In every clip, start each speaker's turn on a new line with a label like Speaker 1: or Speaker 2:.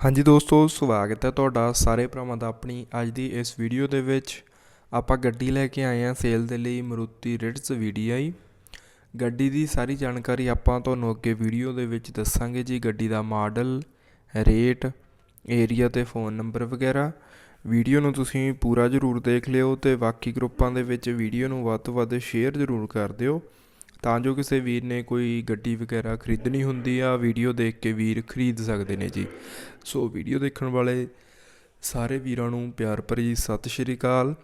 Speaker 1: ਹਾਂਜੀ ਦੋਸਤੋ, ਸਵਾਗਤ ਹੈ ਤੁਹਾਡਾ ਸਾਰੇ ਭਰਾਵਾਂ ਦਾ ਆਪਣੀ ਅੱਜ ਦੀ ਇਸ ਵੀਡੀਓ ਦੇ ਵਿੱਚ। ਆਪਾਂ ਗੱਡੀ ਲੈ ਕੇ ਆਏ ਹਾਂ ਸੇਲ ਦੇ ਲਈ ਮਰੂਤੀ ਰਿਟਸ VDI ਗੱਡੀ ਦੀ ਸਾਰੀ ਜਾਣਕਾਰੀ ਆਪਾਂ ਤੁਹਾਨੂੰ ਅੱਗੇ ਵੀਡੀਓ ਦੇ ਵਿੱਚ ਦੱਸਾਂਗੇ ਜੀ, ਗੱਡੀ ਦਾ ਮਾਡਲ ਰੇਟ ਏਰੀਆ ਤੇ ਫੋਨ ਨੰਬਰ ਵਗੈਰਾ। ਵੀਡੀਓ ਨੂੰ ਤੁਸੀਂ ਪੂਰਾ ਜ਼ਰੂਰ ਦੇਖ ਲਿਓ ਤੇ ਬਾਕੀ ਗਰੁੱਪਾਂ ਦੇ ਵਿੱਚ ਵੀਡੀਓ ਨੂੰ ਵੱਧ ਤੋਂ ਵੱਧ ਸ਼ੇਅਰ ਜ਼ਰੂਰ ਕਰ ਦਿਓ। ਤਾਂ ਜੋ ਕਿਸੇ ਵੀਰ ਨੇ ਕੋਈ ਗੱਡੀ ਵਗੈਰਾ ਖਰੀਦਣੀ ਹੁੰਦੀ ਆ, ਵੀਡੀਓ ਦੇਖ ਕੇ ਵੀਰ ਖਰੀਦ ਸਕਦੇ ਨੇ ਜੀ। ਸੋ ਵੀਡੀਓ ਦੇਖਣ ਵਾਲੇ ਸਾਰੇ ਵੀਰਾਂ ਨੂੰ ਪਿਆਰ ਭਰੀ ਸਤਿ ਸ਼੍ਰੀ ਅਕਾਲ।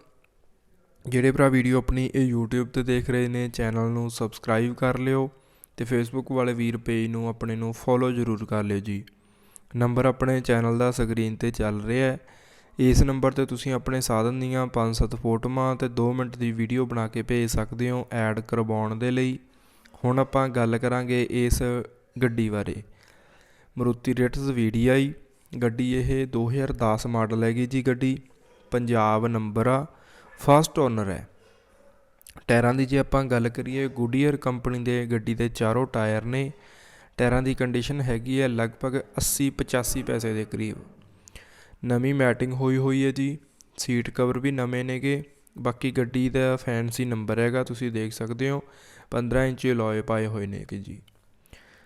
Speaker 1: ਜਿਹੜੇ ਭਰਾ ਵੀਡੀਓ ਆਪਣੀ ਇਹ YouTube ਤੇ ਦੇਖ ਰਹੇ ਨੇ, ਚੈਨਲ ਨੂੰ ਸਬਸਕ੍ਰਾਈਬ ਕਰ ਲਿਓ ਤੇ Facebook ਵਾਲੇ ਵੀਰ ਪੇਜ ਨੂੰ ਆਪਣੇ ਨੂੰ ਫੋਲੋ ਜ਼ਰੂਰ ਕਰ ਲਿਓ ਜੀ। ਨੰਬਰ ਆਪਣੇ ਚੈਨਲ ਦਾ ਸਕਰੀਨ ਤੇ ਚੱਲ ਰਿਹਾ ਹੈ। ਇਸ ਨੰਬਰ ਤੇ ਤੁਸੀਂ ਆਪਣੇ ਸਾਧਨ ਦੀਆਂ 5-7 ਫੋਟੋਆਂ ਤੇ 2 ਮਿੰਟ ਦੀ ਵੀਡੀਓ ਬਣਾ ਕੇ ਭੇਜ ਸਕਦੇ ਹੋ ਐਡ ਕਰਵਾਉਣ ਦੇ ਲਈ। ਹੁਣ ਆਪਾਂ ਗੱਲ ਕਰਾਂਗੇ ਇਸ ਗੱਡੀ ਬਾਰੇ। ਮਰੂਤੀ ਰੇਟਸ VDI ਗੱਡੀ ਇਹ 2010 ਮਾਡਲ ਹੈਗੀ ਜੀ ਗੱਡੀ, ਪੰਜਾਬ ਨੰਬਰ ਆ ਫਸਟ ਓਨਰ ਹੈ। ਟਾਇਰਾਂ ਦੀ ਜੇ ਆਪਾਂ ਗੱਲ ਕਰੀਏ ਗੁਡੀਅਰ ਕੰਪਨੀ ਦੇ ਗੱਡੀ ਦੇ ਚਾਰੋਂ ਟਾਇਰ ਨੇ। ਟਾਇਰਾਂ ਦੀ ਕੰਡੀਸ਼ਨ ਹੈਗੀ ਹੈ ਲਗਭਗ 80 85 ਪੈਸੇ ਦੇ ਕਰੀਬ। ਨਵੀਂ ਮੈਟਿੰਗ ਹੋਈ ਹੋਈ ਹੈ ਜੀ। ਸੀਟ ਕਵਰ ਵੀ ਨਵੇਂ ਨੇਗੇ। ਬਾਕੀ ਗੱਡੀ ਦਾ ਫੈਂਸੀ ਨੰਬਰ ਹੈਗਾ, ਤੁਸੀਂ ਦੇਖ ਸਕਦੇ ਹੋ। 15 ਇੰਚ ਲੋਏ ਪਾਏ ਹੋਏ ਨੇ ਕਿ ਜੀ।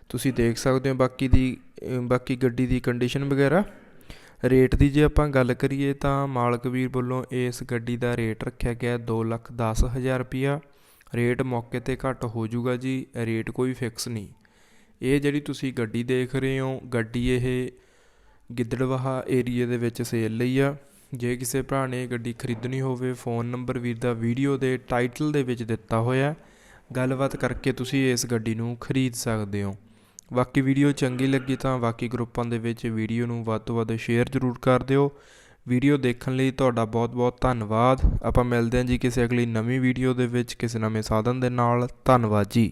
Speaker 1: ਤੁਸੀਂ ਦੇਖ ਸਕਦੇ ਹੋ ਬਾਕੀ ਦੀ ਬਾਕੀ ਗੱਡੀ ਦੀ ਕੰਡੀਸ਼ਨ ਵਗੈਰਾ। ਰੇਟ ਦੀ ਜੇ ਆਪਾਂ ਗੱਲ ਕਰੀਏ ਤਾਂ ਮਾਲਕ ਵੀਰ ਵੱਲੋਂ ਇਸ ਗੱਡੀ ਦਾ ਰੇਟ ਰੱਖਿਆ ਗਿਆ ਦੋ ਲੱਖ ਦਸ ਹਜ਼ਾਰ ਰੁਪਿਆ ਰੇਟ ਮੌਕੇ ਤੇ ਘੱਟ ਹੋ ਜਾਊਗਾ ਜੀ, ਰੇਟ ਕੋਈ ਫਿਕਸ ਨਹੀਂ। ਇਹ ਜਿਹੜੀ ਤੁਸੀਂ ਗੱਡੀ ਦੇਖ ਰਹੇ ਹੋ, ਗੱਡੀ ਇਹ ਗਿੱਦੜਵਾਹਾ ਏਰੀਏ ਦੇ ਵਿੱਚ ਸੇਲ ਲਈ ਆ। ਜੇ ਕਿਸੇ ਭਰਾ ਨੇ ਗੱਡੀ ਖਰੀਦਣੀ ਹੋਵੇ, ਫੋਨ ਨੰਬਰ ਵੀਰ ਦਾ ਵੀਡੀਓ ਦੇ ਟਾਈਟਲ ਦੇ ਵਿੱਚ ਦਿੱਤਾ ਹੋਇਆ ਗੱਲਬਾਤ ਕਰਕੇ ਤੁਸੀਂ ਇਸ ਗੱਡੀ ਨੂੰ ਖਰੀਦ ਸਕਦੇ ਹੋ। ਬਾਕੀ ਵੀਡੀਓ ਚੰਗੀ ਲੱਗੀ ਤਾਂ ਬਾਕੀ ਗਰੁੱਪਾਂ ਦੇ ਵਿੱਚ ਵੀਡੀਓ ਨੂੰ ਵੱਧ ਤੋਂ ਵੱਧ ਸ਼ੇਅਰ ਜ਼ਰੂਰ ਕਰ ਦਿਓ। ਵੀਡੀਓ ਦੇਖਣ ਲਈ ਤੁਹਾਡਾ ਬਹੁਤ-ਬਹੁਤ ਧੰਨਵਾਦ। ਆਪਾਂ ਮਿਲਦੇ ਹਾਂ ਜੀ ਕਿਸੇ ਅਗਲੀ ਨਵੀਂ ਵੀਡੀਓ ਦੇ ਵਿੱਚ ਕਿਸੇ ਨਵੇਂ ਸਾਧਨ ਦੇ ਨਾਲ। ਧੰਨਵਾਦ ਜੀ।